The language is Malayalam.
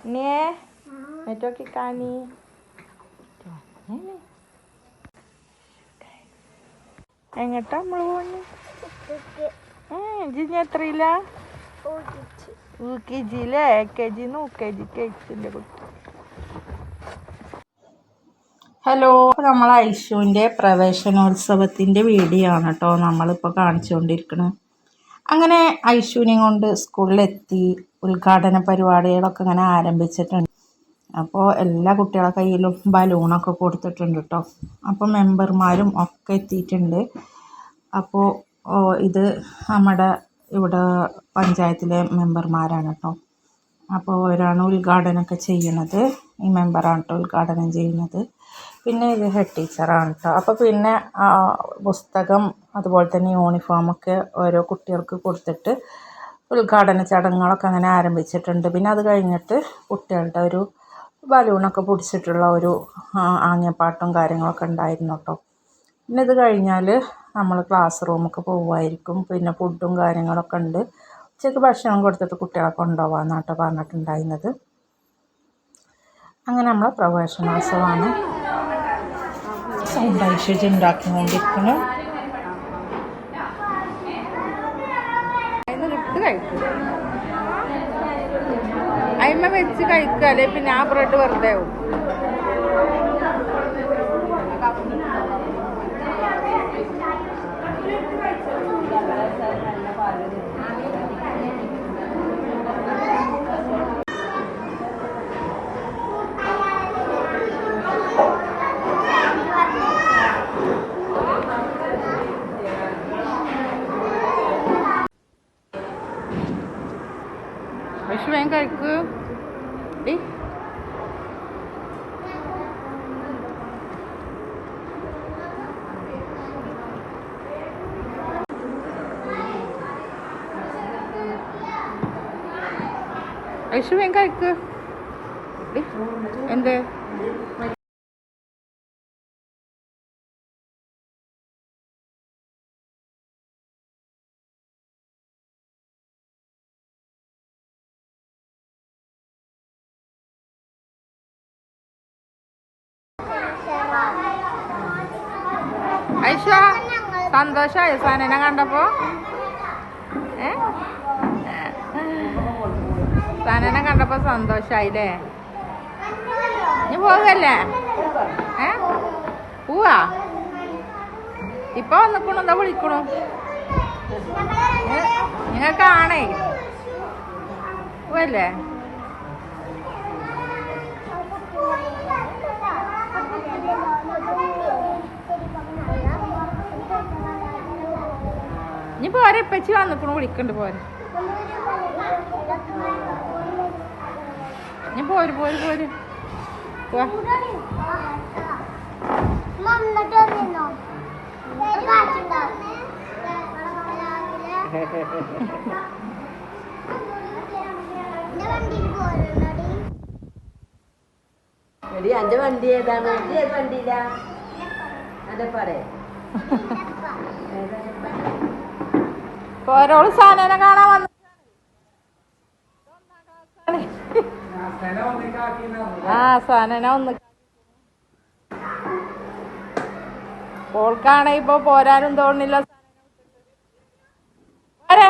ഇനിയേ മറ്റോക്കി കാണി എങ്ങട്ടാ നമ്മൾ പോണു ജിഞ്ഞ എത്രയില്ല യു കെ ജിയിലെ എ കെ ജിന്ന് യു കെ ജി കഴിച്ചിന്റെ കുട്ടി ഹലോ നമ്മൾ ഐഷുവിന്റെ പ്രവേശനോത്സവത്തിന്റെ വീഡിയോ ആണ് കേട്ടോ നമ്മളിപ്പോൾ കാണിച്ചുകൊണ്ടിരിക്കുന്നത് അങ്ങനെ ഐഷുവിനെയും കൊണ്ട് സ്കൂളിലെത്തി. ഉദ്ഘാടന പരിപാടികളൊക്കെ ഇങ്ങനെ ആരംഭിച്ചിട്ടുണ്ട്. അപ്പോൾ എല്ലാ കുട്ടികളുടെ കയ്യിലും ബലൂണൊക്കെ കൊടുത്തിട്ടുണ്ട് കേട്ടോ അപ്പോൾ മെമ്പർമാരും ഒക്കെ എത്തിയിട്ടുണ്ട്. അപ്പോൾ ഇത് നമ്മുടെ ഇവിടെ പഞ്ചായത്തിലെ മെമ്പർമാരാണ് കേട്ടോ അപ്പോൾ അവരാണ് ഉദ്ഘാടനമൊക്കെ ചെയ്യണത് ഈ മെമ്പറാണ് കേട്ടോ ഉദ്ഘാടനം ചെയ്യുന്നത്. പിന്നെ ഇത് ഹെഡ് ടീച്ചറാണ് കേട്ടോ അപ്പോൾ പിന്നെ പുസ്തകം അതുപോലെ തന്നെ യൂണിഫോമൊക്കെ ഓരോ കുട്ടികൾക്ക് കൊടുത്തിട്ട് ഉദ്ഘാടന ചടങ്ങുകളൊക്കെ അങ്ങനെ ആരംഭിച്ചിട്ടുണ്ട്. പിന്നെ അത് കഴിഞ്ഞിട്ട് കുട്ടികളുടെ ഒരു ബലൂണൊക്കെ പിടിച്ചിട്ടുള്ള ഒരു ആംഗ്യപ്പാട്ടും കാര്യങ്ങളൊക്കെ ഉണ്ടായിരുന്നു കേട്ടോ. പിന്നെ ഇത് കഴിഞ്ഞാൽ നമ്മൾ ക്ലാസ് റൂമൊക്കെ പോകുമായിരിക്കും പിന്നെ ഫുഡും കാര്യങ്ങളൊക്കെ ഉണ്ട്. ഉച്ചയ്ക്ക് ഭക്ഷണം കൊടുത്തിട്ട് കുട്ടികളെ കൊണ്ടുപോകാമെന്നാണ് കേട്ടോ പറഞ്ഞിട്ടുണ്ടായിരുന്നത്. അങ്ങനെ നമ്മളെ പ്രവേശനോത്സവമാണ്. സൗണ്ട് ഐശ്വര്യം ഉണ്ടാക്കിക്കൊണ്ടിരിക്കണം അയിമ വെച്ച് കഴിക്കാല്ലേ പിന്നെ ആ ബ്രെഡ് വെറുതെ ആവും. പക്ഷെ ഡി ഐഷു കഴിക്ക്. എന്ത്? ഐഷ സന്തോഷായോ സാധനം? കണ്ടപ്പോ? ഏ? സാധനം കണ്ടപ്പോ സന്തോഷായില്ലേ? നീ പോകല്ലേ ഏ? പോവാ? ഇപ്പൊ വന്നിക്കണു? എന്താ വിളിക്കണു? നിങ്ങൾ കാണേ പോവല്ലേ? ഇനി പോരെ ഇപ്പച്ചി വന്നിക്കണു വിളിക്കണ്ട് പോരെ. ഇനി പോര് പോര് പോര്. എടി എന്റെ വണ്ടി ഏതാണ് വണ്ടി ഏത് വണ്ടിയില്ല അതെ പറയേ. ഓരോട് സാധനം കാണാൻ വന്നു. ആ സാധന ഒന്ന് ഓൾക്കാണെ ഇപ്പൊ പോരാനും തോന്നില്ല പോരേ